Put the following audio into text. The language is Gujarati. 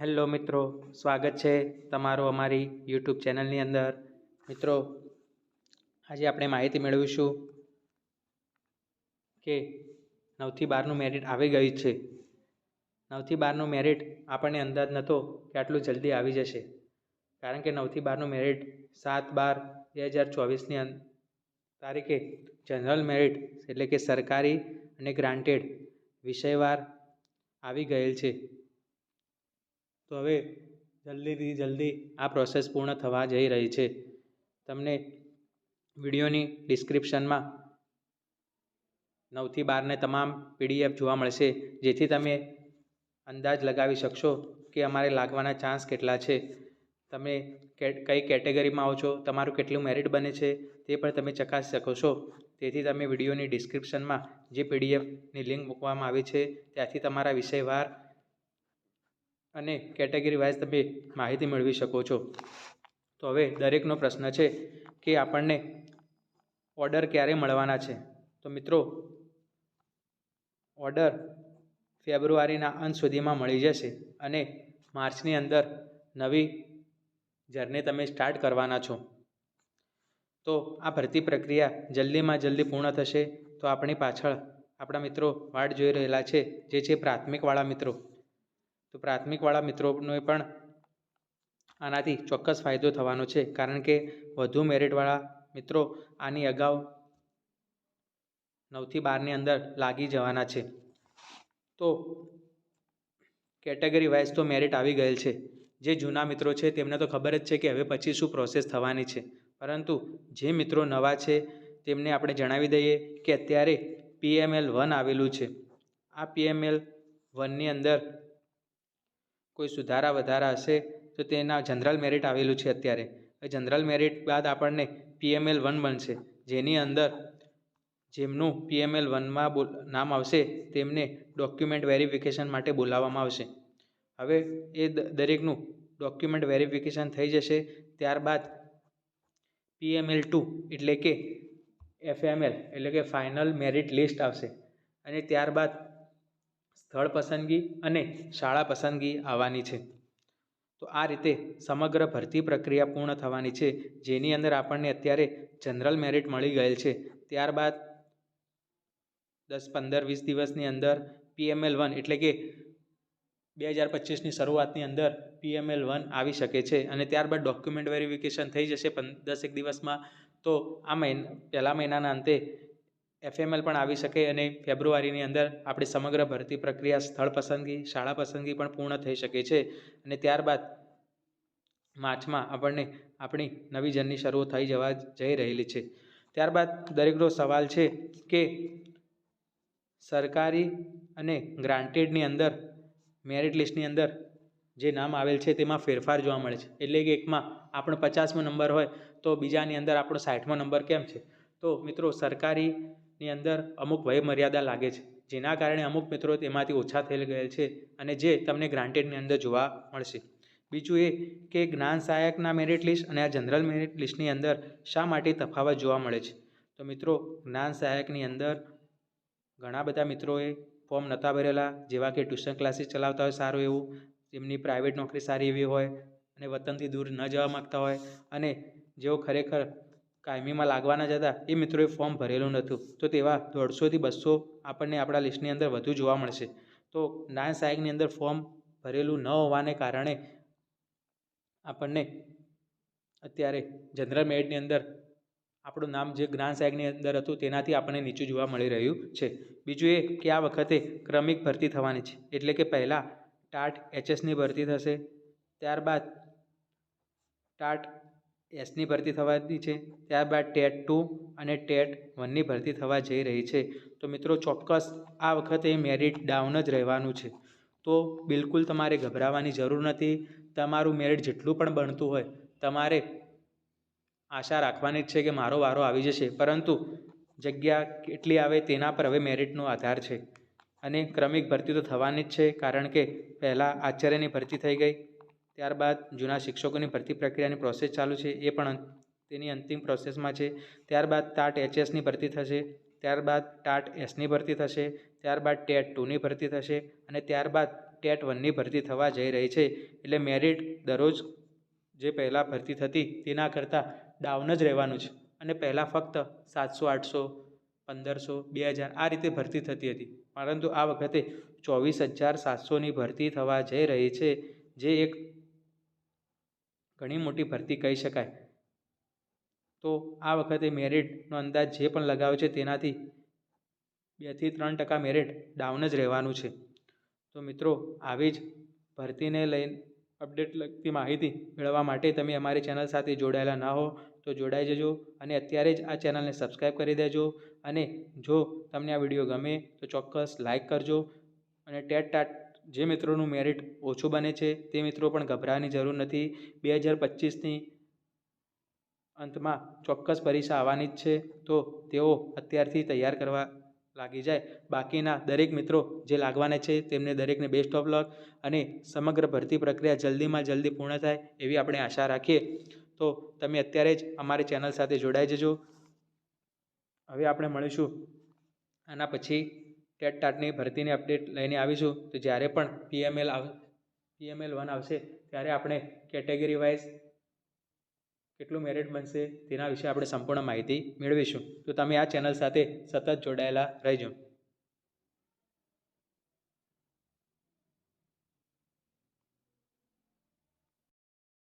હેલો મિત્રો, સ્વાગત છે તમારું અમારી યુટ્યુબ ચેનલની અંદર. મિત્રો, આજે આપણે માહિતી મેળવીશું કે નવથી બારનું મેરિટ આવી ગયું છે. નવથી બારનું મેરિટ આપણને અંદાજ નહોતો કે આટલું જલ્દી આવી જશે. કારણ કે નવથી બારનું મેરિટ સાત બાર બે હજાર ચોવીસની તારીખે જનરલ મેરિટ એટલે કે સરકારી અને ગ્રાન્ટેડ વિષયવાર આવી ગયેલ છે. તો હવે જલ્દીથી જલ્દી આ પ્રોસેસ પૂર્ણ થવા જઈ રહી છે. તમને વિડીયોની ડિસ્ક્રિપ્શનમાં નવથી બારને તમામ પીડીએફ જોવા મળશે, જેથી તમે અંદાજ લગાવી શકશો કે અમારે લાગવાના ચાન્સ કેટલા છે. તમે કઈ કેટેગરીમાં આવો છો, તમારું કેટલું મેરિટ બને છે, તે પણ તમે ચકાસી શકો છો. તેથી તમે વિડીયોની ડિસ્ક્રિપ્શનમાં જે પીડીએફની લિંક મૂકવામાં આવી છે, ત્યાંથી તમારા વિષયવાર અને કેટેગરી વાઇઝ તમે માહિતી મેળવી શકો છો. તો હવે દરેકનો પ્રશ્ન છે કે આપણને ઓર્ડર ક્યારે મળવાના છે? તો મિત્રો, ઓર્ડર ફેબ્રુઆરીના અંત સુધીમાં મળી જશે અને માર્ચની અંદર નવી જર્ની તમે સ્ટાર્ટ કરવાના છો. તો આ ભરતી પ્રક્રિયા જલ્દીમાં જલ્દી પૂર્ણ થશે. તો આપણી પાછળ આપણા મિત્રો વાટ જોઈ રહેલા છે, જે છે પ્રાથમિકવાળા મિત્રો. તો પ્રાથમિકવાળા મિત્રોને પણ આનાથી ચોક્કસ ફાયદો થવાનો છે. કારણ કે વધુ મેરિટવાળા મિત્રો આની અગાઉ નવથી બારની અંદર લાગી જવાના છે. તો કેટેગરી વાઇઝ તો મેરિટ આવી ગયેલ છે. જે જૂના મિત્રો છે તેમને તો ખબર જ છે કે હવે પછી શું પ્રોસેસ થવાની છે. પરંતુ જે મિત્રો નવા છે તેમને આપણે જણાવી દઈએ કે અત્યારે પીએમએલ વન આવેલું છે. આ પીએમએલ વનની અંદર કોઈ સુધારા વધારા હશે, તો તેના જનરલ મેરિટ આવેલું છે અત્યારે. જનરલ મેરિટ બાદ આપણને પીએમએલ વન બનશે. જેની અંદર જેમનું પીએમએલ વનમાં બોલ, નામ આવશે, તેમને ડોક્યુમેન્ટ વેરિફિકેશન માટે બોલાવવામાં આવશે. હવે એ દરેકનું ડોક્યુમેન્ટ વેરિફિકેશન થઈ જશે, ત્યારબાદ પીએમએલ ટુ એટલે કે એફએમએલ એટલે કે ફાઇનલ મેરિટ લિસ્ટ આવશે. અને ત્યારબાદ સ્થળ પસંદગી અને શાળા પસંદગી આવવાની છે. તો આ રીતે સમગ્ર ભરતી પ્રક્રિયા પૂર્ણ થવાની છે, જેની અંદર આપણને અત્યારે જનરલ મેરિટ મળી ગયેલ છે. ત્યારબાદ દસ, પંદર, વીસ દિવસની અંદર પીએમએલ વન એટલે કે બે હજાર પચીસની શરૂઆતની અંદર પીએમએલ વન આવી શકે છે અને ત્યારબાદ ડોક્યુમેન્ટ વેરિફિકેશન થઈ જશે દસેક દિવસમાં. તો આ મહિના, પહેલા મહિનાના અંતે એફએમએલ પણ આવી શકે અને ફેબ્રુઆરીની અંદર આપણી સમગ્ર ભરતી પ્રક્રિયા સ્થળ પસંદગી, શાળા પસંદગી પણ પૂર્ણ થઈ શકે છે અને ત્યારબાદ માર્ચમાં આપણને આપણી નવી જર્ની શરૂ થઈ જવા જઈ રહેલી છે. ત્યારબાદ દરેકનો સવાલ છે કે સરકારી અને ગ્રાન્ટેડની અંદર મેરિટ લિસ્ટની અંદર જે નામ આવેલ છે તેમાં ફેરફાર જોવા મળે છે. એટલે કે એકમાં આપણો પચાસમો નંબર હોય તો બીજાની અંદર આપણો સાઠમો નંબર કેમ છે? તો મિત્રો સરકારીની અંદર અમુક વયમર્યાદા લાગે છે, જેના કારણે અમુક મિત્રો તેમાંથી ઓછા થઈ ગયેલ છે અને જે તમને ગ્રાન્ટેડની અંદર જોવા મળશે. બીજું એ કે જ્ઞાન સહાયકના મેરિટ લિસ્ટ અને આ જનરલ મેરિટ લિસ્ટની અંદર શા માટે તફાવત જોવા મળે છે? તો મિત્રો, જ્ઞાન સહાયકની અંદર ઘણા બધા મિત્રોએ ફોર્મ નહોતા ભરેલા, જેવા કે ટ્યુશન ક્લાસીસ ચલાવતા હોય સારું એવું જેમની પ્રાઇવેટ નોકરી સારી એવી હોય અને વતનથી દૂર ન જવા માગતા હોય અને જેઓ ખરેખર કાયમીમાં લાગવાના જ હતા. એ મિત્રોએ ફોર્મ ભરેલું નહોતું. તો તેવા દોઢસોથી બસો આપણને આપણા લિસ્ટની અંદર વધુ જોવા મળશે. તો જ્ઞાન સહાયકની અંદર ફોર્મ ભરેલું ન હોવાને કારણે આપણને અત્યારે જનરલ મેરિટની અંદર આપણું નામ જે જ્ઞાન સહાયકની અંદર હતું તેનાથી આપણને નીચું જોવા મળી રહ્યું છે. બીજું એ કે આ વખતે ક્રમિક ભરતી થવાની છે. એટલે કે પહેલાં ટાટ એચએસની ભરતી થશે. ત્યારબાદ ટાટ એસની ભરતી થવાની છે, ત્યારબાદ ટેટ ટુ અને ટેટ વનની ભરતી થવા જઈ રહી છે. તો મિત્રો, ચોક્કસ આ વખતે મેરિટ ડાઉન જ રહેવાનું છે. તો બિલકુલ તમારે ગભરાવાની જરૂર નથી. તમારું મેરિટ જેટલું પણ બનતું હોય, તમારે આશા રાખવાની જ છે કે મારો વારો આવી જશે. પરંતુ જગ્યા કેટલી આવે તેના પર હવે મેરિટનો આધાર છે. અને ક્રમિક ભરતી તો થવાની જ છે, કારણ કે પહેલાં આચાર્યની ભરતી થઈ ગઈ. ત્યારબાદ જૂના શિક્ષકોની ભરતી પ્રક્રિયાની પ્રોસેસ ચાલુ છે, એ પણ તેની અંતિમ પ્રોસેસમાં છે. ત્યારબાદ ટાટ એચએસની ભરતી થશે, ત્યારબાદ ટાટ એસની ભરતી થશે, ત્યારબાદ ટેટ ટુની ભરતી થશે અને ત્યારબાદ ટેટ વનની ભરતી થવા જઈ રહી છે. એટલે મેરિટ દરરોજ જે પહેલાં ભરતી થતી તેના કરતાં ડાઉન જ રહેવાનું છે. અને પહેલાં ફક્ત સાતસો, આઠસો, પંદરસો, બે હજાર આ રીતે ભરતી થતી હતી. પરંતુ આ વખતે ચોવીસ હજાર સાતસોની ભરતી થવા જઈ રહી છે, જે એક ઘણી મોટી ભરતી કહી શકાય. તો આ વખતે મેરિટનો અંદાજ જે પણ લગાવ્યો છે તેનાથી બેથી ત્રણ ટકા મેરિટ ડાઉન જ રહેવાનું છે. તો મિત્રો, આવી જ ભરતીને લઈને અપડેટ લગતી માહિતી મેળવવા માટે તમે અમારી ચેનલ સાથે જોડાયેલા ના હો તો જોડાઈ જજો અને અત્યારે જ આ ચેનલને સબસ્ક્રાઈબ કરી દેજો અને જો તમને આ વીડિયો ગમે તો ચોક્કસ લાઈક કરજો અને ટેટ ટાટ જે મિત્રોનું મેરિટ ઓછું બને છે, તે મિત્રો પણ ગભરાવાની જરૂર નથી. બે હજાર પચીસની અંતમાં ચોક્કસ પરીક્ષા આવવાની જ છે, તો તેઓ અત્યારથી તૈયાર કરવા લાગી જાય. બાકીના દરેક મિત્રો જે લાગવાના છે, તેમને દરેકને બેસ્ટ ઓફ લક અને સમગ્ર ભરતી પ્રક્રિયા જલ્દીમાં જલ્દી પૂર્ણ થાય એવી આપણે આશા રાખીએ. તો તમે અત્યારે જ અમારી ચેનલ સાથે જોડાઈ જજો. હવે આપણે મળીશું. આના પછી ટેટ ટાટની ભરતીની અપડેટ લઈને આવીશું. તો જ્યારે પણ પીએમએલ આવ પીએમએલ વન આવશે, ત્યારે આપણે કેટેગરી વાઇઝ કેટલું મેરિટ બનશે તેના વિશે આપણે સંપૂર્ણ માહિતી મેળવીશું. તો તમે આ ચેનલ સાથે સતત જોડાયેલા રહેજો.